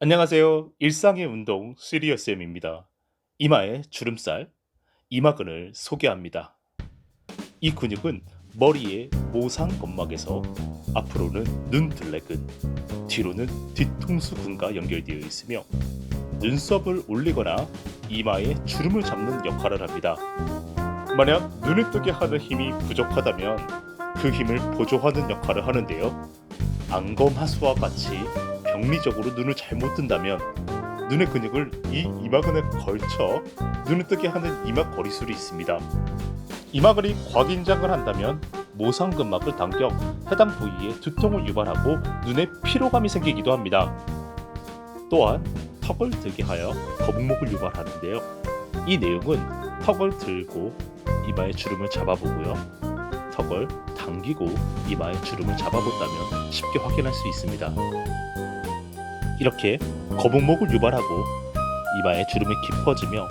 안녕하세요. 일상의 운동 시리어스엠입니다. 이마의 주름살, 이마근을 소개합니다. 이 근육은 머리의 모상 건막에서 앞으로는 눈둘레근, 뒤로는 뒤통수근과 연결되어 있으며 눈썹을 올리거나 이마에 주름을 잡는 역할을 합니다. 만약 눈을 뜨게 하는 힘이 부족하다면 그 힘을 보조하는 역할을 하는데요. 안검하수와 같이 병리적으로 눈을 잘못 뜬다면 눈의 근육을 이 이마근에 걸쳐 눈을 뜨게 하는 이마 거리술이 있습니다. 이마근이 과긴장을 한다면 모상근막을 당겨 해당 부위에 두통을 유발하고 눈에 피로감이 생기기도 합니다. 또한 턱을 들게 하여 거북목을 유발하는데요. 이 내용은 턱을 들고 이마의 주름을 잡아보고요. 턱을 당기고 이마의 주름을 잡아본다면 쉽게 확인할 수 있습니다. 이렇게 거북목을 유발하고 이마의 주름이 깊어지며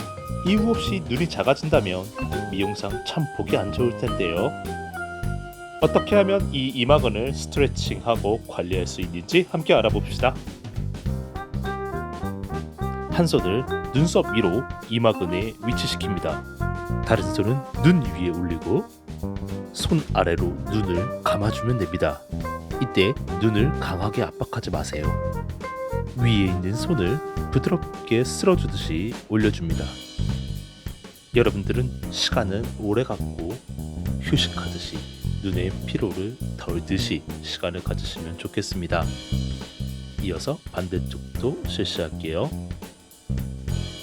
이유 없이 눈이 작아진다면 미용상 참 보기 안 좋을 텐데요. 어떻게 하면 이 이마근을 스트레칭하고 관리할 수 있는지 함께 알아봅시다. 한 손을 눈썹 위로 이마근에 위치시킵니다. 다른 손은 눈 위에 올리고 손 아래로 눈을 감아주면 됩니다. 이때 눈을 강하게 압박하지 마세요. 위에 있는 손을 부드럽게 쓸어주듯이 올려줍니다. 여러분들은 시간을 오래 갖고 휴식하듯이 눈의 피로를 덜듯이 시간을 가지시면 좋겠습니다. 이어서 반대쪽도 실시할게요.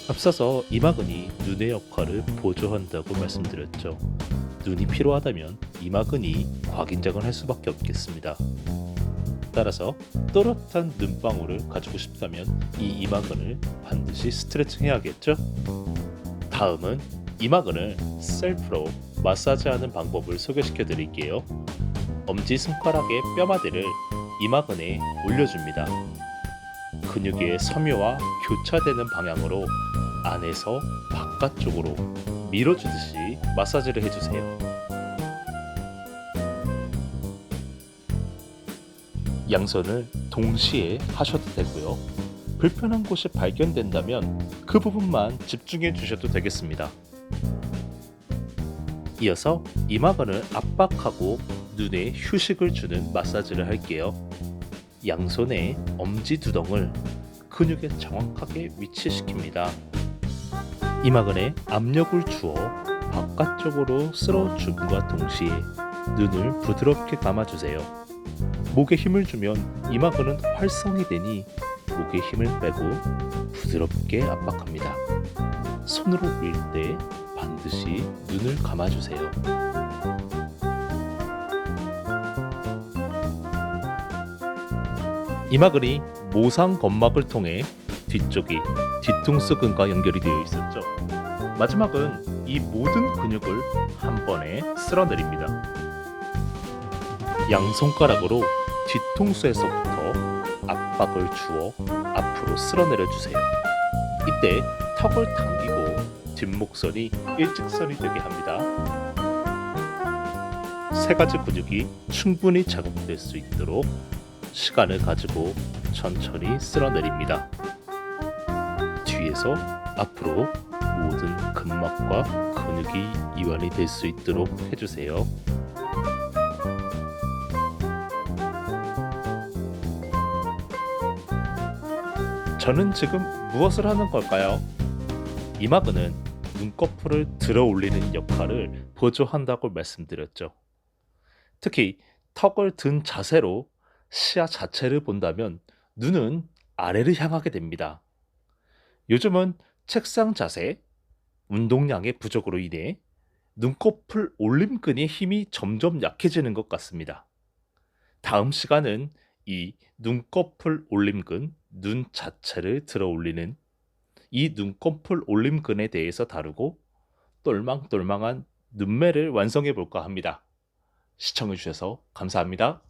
앞서서 이마근이 눈의 역할을 보조한다고 말씀드렸죠. 눈이 피로하다면 이마근이 과긴장을 할 수밖에 없겠습니다. 따라서 또렷한 눈방울을 가지고 싶다면 이 이마근을 반드시 스트레칭 해야겠죠? 다음은 이마근을 셀프로 마사지하는 방법을 소개시켜 드릴게요. 엄지 손가락의 뼈마디를 이마근에 올려줍니다. 근육의 섬유와 교차되는 방향으로 안에서 바깥쪽으로 밀어주듯이 마사지를 해주세요. 양손을 동시에 하셔도 되고요. 불편한 곳이 발견된다면 그 부분만 집중해 주셔도 되겠습니다. 이어서 이마근을 압박하고 눈에 휴식을 주는 마사지를 할게요. 양손의 엄지 두덩을 근육에 정확하게 위치시킵니다. 이마근에 압력을 주어 바깥쪽으로 쓸어줌과 동시에 눈을 부드럽게 감아주세요. 목에 힘을 주면 이마근은 활성이 되니 목에 힘을 빼고 부드럽게 압박합니다. 손으로 밀 때 반드시 눈을 감아주세요. 이마근이 모상 건막을 통해 뒤쪽이 뒤통수근과 연결이 되어 있었죠. 마지막은 이 모든 근육을 한 번에 쓸어내립니다. 양손가락으로 뒤통수에서부터 압박을 주어 앞으로 쓸어내려 주세요. 이때 턱을 당기고 뒷목선이 일직선이 되게 합니다. 세 가지 근육이 충분히 자극될 수 있도록 시간을 가지고 천천히 쓸어내립니다. 뒤에서 앞으로 모든 근막과 근육이 이완이 될 수 있도록 해주세요. 저는 지금 무엇을 하는 걸까요? 이마근은 눈꺼풀을 들어 올리는 역할을 보조한다고 말씀드렸죠. 특히 턱을 든 자세로 시야 자체를 본다면 눈은 아래를 향하게 됩니다. 요즘은 책상 자세, 운동량의 부족으로 인해 눈꺼풀 올림근의 힘이 점점 약해지는 것 같습니다. 다음 시간은 이 눈꺼풀 올림근, 눈 자체를 들어 올리는 이 눈꺼풀 올림근에 대해서 다루고 똘망똘망한 눈매를 완성해 볼까 합니다. 시청해 주셔서 감사합니다.